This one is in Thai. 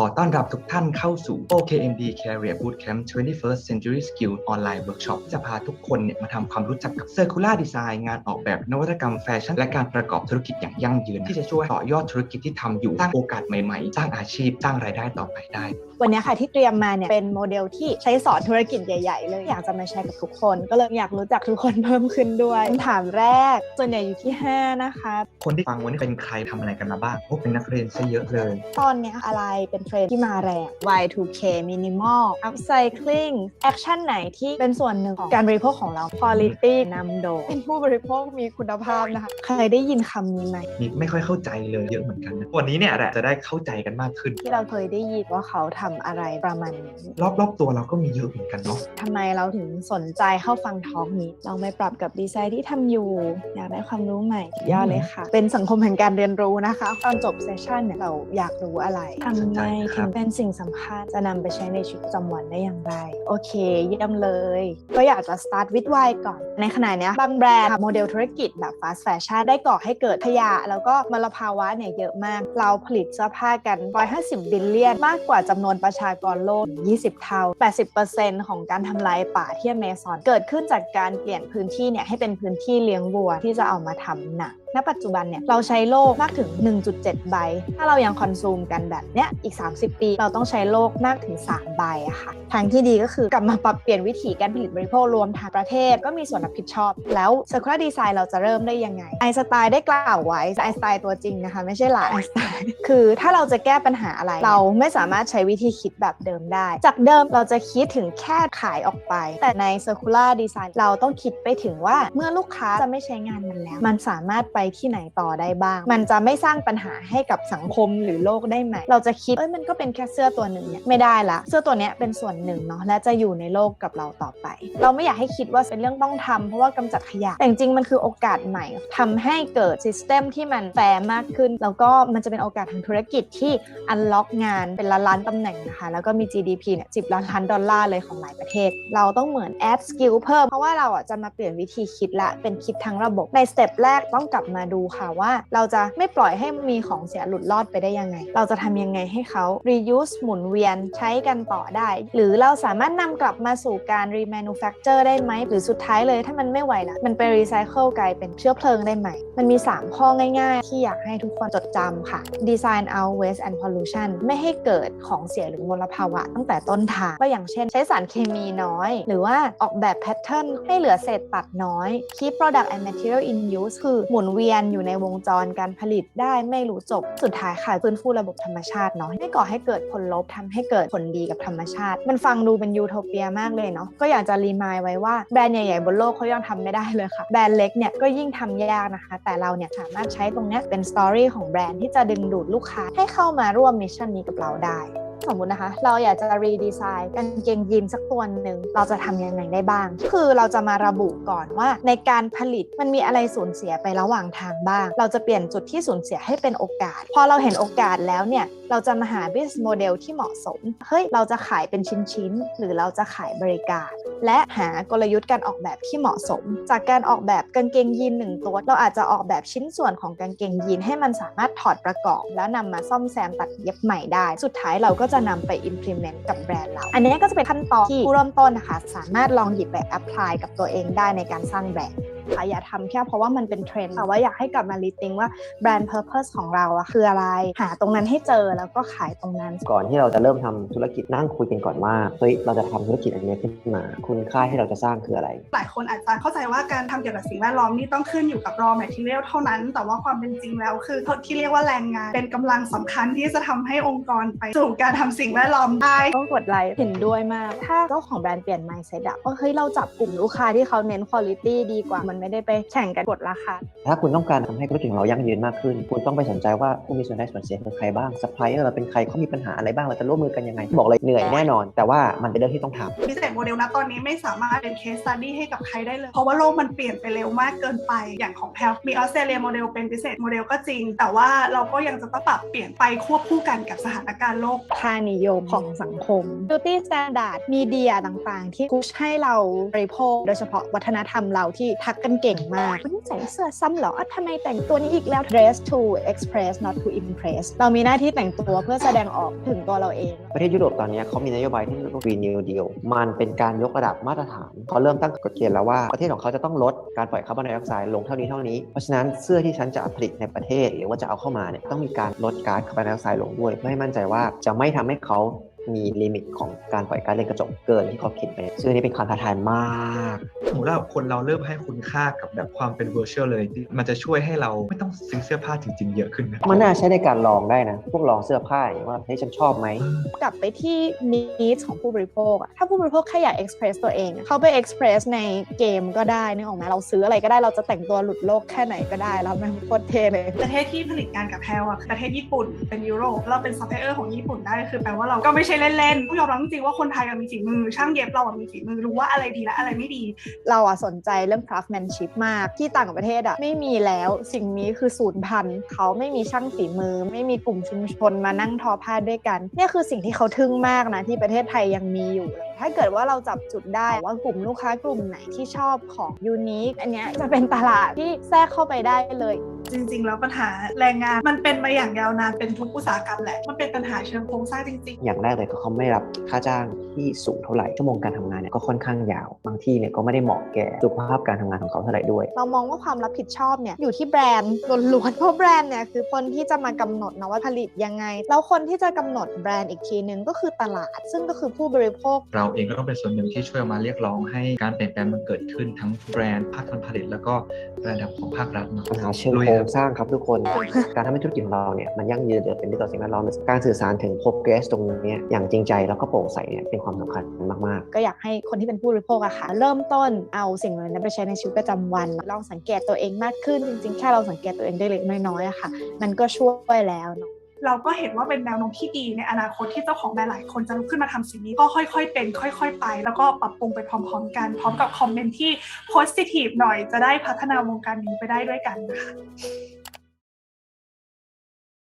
ขอต้อนรับทุกท่านเข้าสู่ OKMD Career Bootcamp 21st Century Skill Online Workshop ที่จะพาทุกคนเนี่ยมาทำความรู้จักกับ Circular Design งานออกแบบนวัตกรรมแฟชั่น และการประกอบธุรกิจอย่างยั่งยืน ที่จะช่วยต่อยอดธุรกิจที่ทำอยู่ สร้างโอกาสใหม่ๆ สร้างอาชีพ สร้างรายได้ต่อไปได้ วันนี้ค่ะที่เตรียมมาเนี่ยเป็นโมเดลที่ใช้สอนธุรกิจใหญ่ๆ เลยอยากจะมาแชร์กับทุกคน ก็เลยอยากรู้จักทุกคนเพิ่มขึ้นด้วยคำถามแรกส่วนใหญ่อยู่ที่ 5 นะคะ คนที่ฟังวันนี้เป็นใครทำอะไรกันมาบ้างโอ้เป็นนักเรียนซะเยอะเลย ตอนเนี้ยอะไรเป็นเทรนด์ที่มาแรง Y2K minimal upcycling แอคชั่นไหนที่เป็นส่วนหนึ่งของการบริโภคของเรา quality นำโดยเป็นผู้บริโภคมีคุณภาพนะคะเคยได้ยินคำนี้ไหมนี่ไม่ค่อยเข้าใจเลยเยอะเหมือนกันนะวันนี้เนี่ยแหละจะได้เข้าใจกันมากขึ้น ที่เราเคยได้ยินว่าเขาทำอะไรประมาณนี้รอบๆตัวเราก็มีเยอะเหมือนกันเนาะทำไมเราถึงสนใจเข้าฟังทอล์กนี้ลองไปปรับกับดีไซน์ที่ทำอยู่ อยากได้ความรู้ใหม่สุดยอดเลยค่ะ เป็นสังคมแห่งการเรียนรู้นะคะ ตอนจบเซสชันเนี่ยเราอยากรู้อะไรทำไมถึงเป็นสิ่งสำคัญจะนำไปใช้ในชีวิตประจำวันได้อย่างไร โอเค เยี่ยมเลย ก็อยากจะ start with why ก่อน ในขณะนี้บางแบรนด์โมเดลธุรกิจแบบ fast fashion ได้ก่อให้เกิดขยะ แล้วก็มลภาวะเนี่ยเยอะมาก เราผลิตเสื้อผ้ากัน 150 บิลเลียน มากกว่าจำนวนประชากรโลก 20 เท่า 80%ของการทำลายป่าที่อเมซอนเกิดขึ้นจากการเปลี่ยนพื้นที่เนี่ยให้เป็นพื้นที่เลี้ยงวัวที่จะเอามาทำหนังณ ปัจจุบันเนี่ยเราใช้โลกมากถึง 1.7 ใบ ถ้าเรายังคอนซูมกันแบบเนี้ยอีก 30 ปี เราต้องใช้โลกมากถึง 3 ใบอะค่ะ ทางที่ดีก็คือกลับมาปรับเปลี่ยนวิธีการผลิตบริโภครวมทางประเทศก็มีส่วนรับผิดชอบ แล้ว circular design เราจะเริ่มได้ยังไงไอสไตน์ได้กล่าวไว้ไอสไตน์ตัวจริงนะคะไม่ใช่หลานไอสไตน์คือถ้าเราจะแก้ปัญหาอะไร เราไม่สามารถใช้วิธีคิดแบบเดิมได้ จากเดิมเราจะคิดถึงแค่ขายออกไป แต่ใน circular design เราต้องคิดไปถึงว่าเมื่อลูกค้าจะไม่ใช้งานมันแล้ว มันสามารถไปไปที่ไหนต่อได้บ้าง มันจะไม่สร้างปัญหาให้กับสังคมหรือโลกได้ไหม เราจะคิดเอ้ยมันก็เป็นแค่เสื้อตัวหนึ่งเนี่ยไม่ได้ละ เสื้อตัวเนี้ยเป็นส่วนหนึ่งเนาะและจะอยู่ในโลกกับเราต่อไป เราไม่อยากให้คิดว่าเป็นเรื่องต้องทำเพราะว่ากำจัดขยะ แต่จริงมันคือโอกาสใหม่ทำให้เกิดซิสเต็มที่มันแฟร์มากขึ้น แล้วก็มันจะเป็นโอกาสทางธุรกิจที่อันล็อกงานเป็นล้านล้านตำแหน่งนะคะแล้วก็มี GDP เนี่ยสิล้านล้านดอลลาร์เลยของหลายประเทศ เราต้องเหมือนแอดสกิลเพิ่มเพราะว่าเราอะจะมาเปลี่ยนวิธีคิดละเป็นคิดทั้งระบบในสเต็ปแรกต้องกลับมาดูค่ะว่า เราจะไม่ปล่อยให้มีของเสียหลุดรอดไปได้ยังไง เราจะทำยังไงให้เขา reuse หมุนเวียนใช้กันต่อได้ หรือเราสามารถนำกลับมาสู่การ remanufacture ได้ไหม หรือสุดท้ายเลยถ้ามันไม่ไหวละมันไป recycle กลายเป็นเชื้อเพลิงได้ไหม มันมี 3 ข้อง่าย ๆ ที่อยากให้ทุกคนจดจำค่ะ design out waste and pollution ไม่ให้เกิดของเสียหรือมลภาวะตั้งแต่ต้นทางก็อย่างเช่น ใช้สารเคมีน้อย หรือว่าออกแบบแพทเทิร์นให้เหลือเศษตัดน้อย keep product and material in use คือหมุนเวียนอยู่ในวงจรการผลิตได้ไม่รู้จบ สุดท้ายค่ะฟื้นฟูระบบธรรมชาติเนาะไม่ก่อให้เกิดผลลบทำให้เกิดผลดีกับธรรมชาติ มันฟังดูเป็นยูโทเปียมากเลยเนาะก็อยากจะรีมายไว้ว่าแบรนด์ใหญ่ๆบนโลกเขายังทำไม่ได้เลยค่ะ แบรนด์เล็กเนี่ยก็ยิ่งทำยากนะคะ แต่เราเนี่ยสามารถใช้ตรงเนี้ยเป็นสตอรี่ของแบรนด์ที่จะดึงดูดลูกค้าให้เข้ามาร่วมมิชชั่นนี้กับเราได้ สมมุตินะคะ เราอยากจะรีดีไซน์กางเกงยีนสักตัวหนึ่งเราจะทำยังไงได้บ้าง คือเราจะมาระบุก่อนว่าในการผลิตมันมีอะไรสูญเสียไประหว่างทางบ้าง เราจะเปลี่ยนจุดที่สูญเสียให้เป็นโอกาส พอเราเห็นโอกาสแล้วเนี่ยเราจะมาหา business model ที่เหมาะสม เฮ้ย เราจะขายเป็นชิ้นๆ หรือเราจะขายบริการ และหากลยุทธ์การออกแบบที่เหมาะสม จากการออกแบบกางเกงยีนหนึ่งตัว เราอาจจะออกแบบชิ้นส่วนของกางเกงยีนให้มันสามารถถอดประกอบ แล้วนำมาซ่อมแซมตัดเย็บใหม่ได้ สุดท้ายเราก็จะนำไป implement กับแบรนด์เรา อันนี้ก็จะเป็นขั้นตอนที่ผู้เริ่มต้นนะคะ สามารถลองหยิบไป apply กับตัวเองได้ในการสร้างแบรนด์ ค่ะอย่าทำแค่เพราะว่ามันเป็นเทรนด์แต่ว่าอยากให้กลับมารีติงว่าแบรนด์ purpose ของเราอะคืออะไร หาตรงนั้นให้เจอแล้วก็ขายตรงนั้น ก่อนที่เราจะเริ่มทำธุรกิจนั่งคุยกันก่อนว่าเฮ้ยเราจะทำธุรกิจอันนี้ขึ้นมา คุณค่าที่เราจะสร้างคืออะไร หลายคนอาจจะเข้าใจว่าการทำเกี่ยวกับสิ่งแวดล้อมนี่ต้องขึ้นอยู่กับ raw material เท่านั้น แต่ว่าความเป็นจริงแล้วคือที่เรียกว่าแรงงาน เป็นกำลังสำคัญที่จะทำให้องค์กรไปสู่การทำสิ่งแวดล้อมได้ต้องกดไลค์เห็นด้วยมาก ถ้าเจ้าของแบรนด์เปลี่ยน mindset อะว่าเฮ้ยเราจับกลุ่มลูกค้าที่เขาเน้น quality ดีกว่ามันไม่ได้ไปแข่งกันกดราคา ถ้าคุณต้องการทำให้ธุรกิจของเรายั่งยืนมากขึ้น คุณต้องไปสนใจว่าผู้มีส่วนได้ส่วนเสียคือใครบ้างซัพพลายเออร์เราเป็นใครเขามีปัญหาอะไรบ้างเราจะร่วมมือกันยังไง บอกเลยเหนื่อยแน่นอน แต่ว่ามันเป็นเรื่องที่ต้องทำพิเศษโมเดลนะตอนนี้ไม่สามารถเป็น case study ให้กับใครได้เลย เพราะว่าโลกมันเปลี่ยนไปเร็วมากเกินไปอย่างของแพลมีออสเตรเลียโมเดลเป็นพิเศษโมเดลก็จริง แต่ว่าเราก็ยังจะต้องปรับเปลี่ยนไปควบคู่กันกับสถานการณ์โลกค่านิยมของสังคม beauty standard มีเดียต่างๆ ที่พุชให้เราบริโภคโดยเฉพาะวัฒนธรรมเราที่ทักกันเก่งมากวันนี้ใส่เสื้อซ้ำเหรออะทำไมแต่งตัวนี้อีกแล้ว dress to express not to impress เรามีหน้าที่แต่งตัวเพื่อแสดงออกถึงตัวเราเอง ประเทศยุโรปตอนนี้เขามีนโยบายที่เรียกว่า Green New Deal มันเป็นการยกระดับมาตรฐานเขาเริ่มตั้งกฎเกณฑ์แล้วว่าประเทศของเขาจะต้องลดการปล่อยคาร์บอนไดออกไซด์ลงเท่านี้เท่านี้ เพราะฉะนั้นเสื้อที่ฉันจะผลิตในประเทศ หรือว่าจะเอาเข้ามาเนี่ยต้องมีการลดก๊าซคาร์บอนไดออกไซด์ลงด้วย เพื่อให้มั่นใจว่าจะไม่ทำให้เขา มีลิมิตของการปล่อยก๊าซเรือนกระจกเกินที่เขาคิดไปซึ่งอันนี้เป็นความท้าทายมากสมมติว่าคนเราเริ่มให้คุณค่ากับแบบความเป็น virtual reality มันจะช่วยให้เราไม่ต้องซื้อเสื้อผ้าจริง ๆ เยอะขึ้นนะมันน่าใช้ในการลองได้นะ พวกลองเสื้อผ้าอย่างว่าเฮ้ยฉันชอบไหม กลับไปที่ needs ของผู้บริโภคอะถ้าผู้บริโภคแค่อยาก express ตัวเองอะเขาไป express ในเกมก็ได้นึกออกไหมเราซื้ออะไรก็ได้เราจะแต่งตัวหลุดโลกแค่ไหนก็ได้แล้วแม่งโคตรเท่เลย ประเทศที่ผลิตงานกับแพลวอะคือประเทศญี่ปุ่นเป็นยุโรปเราเป็นซัพพลายเออร์ของญี่ปุ่นได้คือแปลว่าเราก็ไม่ใช่เล่นๆต้องยอมรับจริงๆว่าคนไทยมีฝีมือ ช่างเย็บเรามีฝีมือรู้ว่าอะไรดีและอะไรไม่ดี เราอะสนใจเรื่อง craftsmanship มากที่ต่างประเทศอะไม่มีแล้วสิ่งนี้คือศูนย์พันเขาไม่มีช่างฝีมือ ไม่มีกลุ่มชุมชนมานั่งทอผ้าด้วยกัน เนี่ยคือสิ่งที่เขาทึ่งมากนะที่ประเทศไทยยังมีอยู่เลย ถ้าเกิดว่าเราจับจุดได้ว่ากลุ่มลูกค้ากลุ่มไหนที่ชอบของยูนิคอันเนี้ยจะเป็นตลาดที่แทรกเข้าไปได้เลยจริง ๆ แล้วปัญหาแรงงานมันเป็นมาอย่างยาวนานเป็นทุกอุตสาหกรรมแหละ มันเป็นปัญหาเชิงโครงสร้างจริงอย่างแรกเลยคือเขาไม่รับค่าจ้างที่สูงเท่าไหร่ชั่วโมงการทำงานเนี่ยก็ค่อนข้างยาว บางที่เนี่ยก็ไม่ได้เหมาะแก่สุขภาพการทำงานของเขาเท่าไหร่ด้วย เรามองว่าความรับผิดชอบเนี่ยอยู่ที่แบรนด์ล้วนๆเพราะแบรนด์เนี่ยคือคนที่จะมากำหนดนะว่าผลิตยังไง แล้วคนที่จะกำหนดแบรนด์อีกทีนึงก็คือตลาด ซึ่งก็คือผู้บริโภค เราเองก็ต้องเป็นส่วนหนึ่งที่ช่วยมาเรียกร้องให้การเปลี่ยนแปลงมันเกิดขึ้นทั้งแบรนด์ภาคการผลิต แล้วก็ระดับของภาครัฐเนาะปัญหาเชิงลุยโครครังบสร้างครับทุกคน การทำให้ธุรกิจของเราเนี่ยมันยั่งยืนหรือเป็นที่ต่อสิ่งแวดล้อมการสื่อสารถึง progress ตรงนี้อย่างจริงใจแล้วก็โปร่งใสเนี่ยเป็นความสำคัญมากก็อยากให้คนที่เป็นผู้บริโภคอะค่ะเริ่มต้นเอาสิ่งเหล่านั้นไปใช้ในชีวิตประจำวันลองสังเกตตัวเองมากขึ้นจริงๆแค่เราสังเกตตัวเองได้เล็กน้อยๆอะค่ะ มันก็ช่วยแล้วเนาะๆ เราก็เห็นว่าเป็นแนวโน้มที่ดีในอนาคตที่เจ้าของแบรนด์หลายคนจะลุกขึ้นมาทำสิ่งนี้ก็ค่อย ๆ เป็น ค่อย ๆ ไป แล้วก็ปรับปรุงไปพร้อม ๆ กันพร้อมกับคอมเมนต์ที่โพสติทีฟหน่อยจะได้พัฒนาวงการนี้ไปได้ด้วยกันนะคะ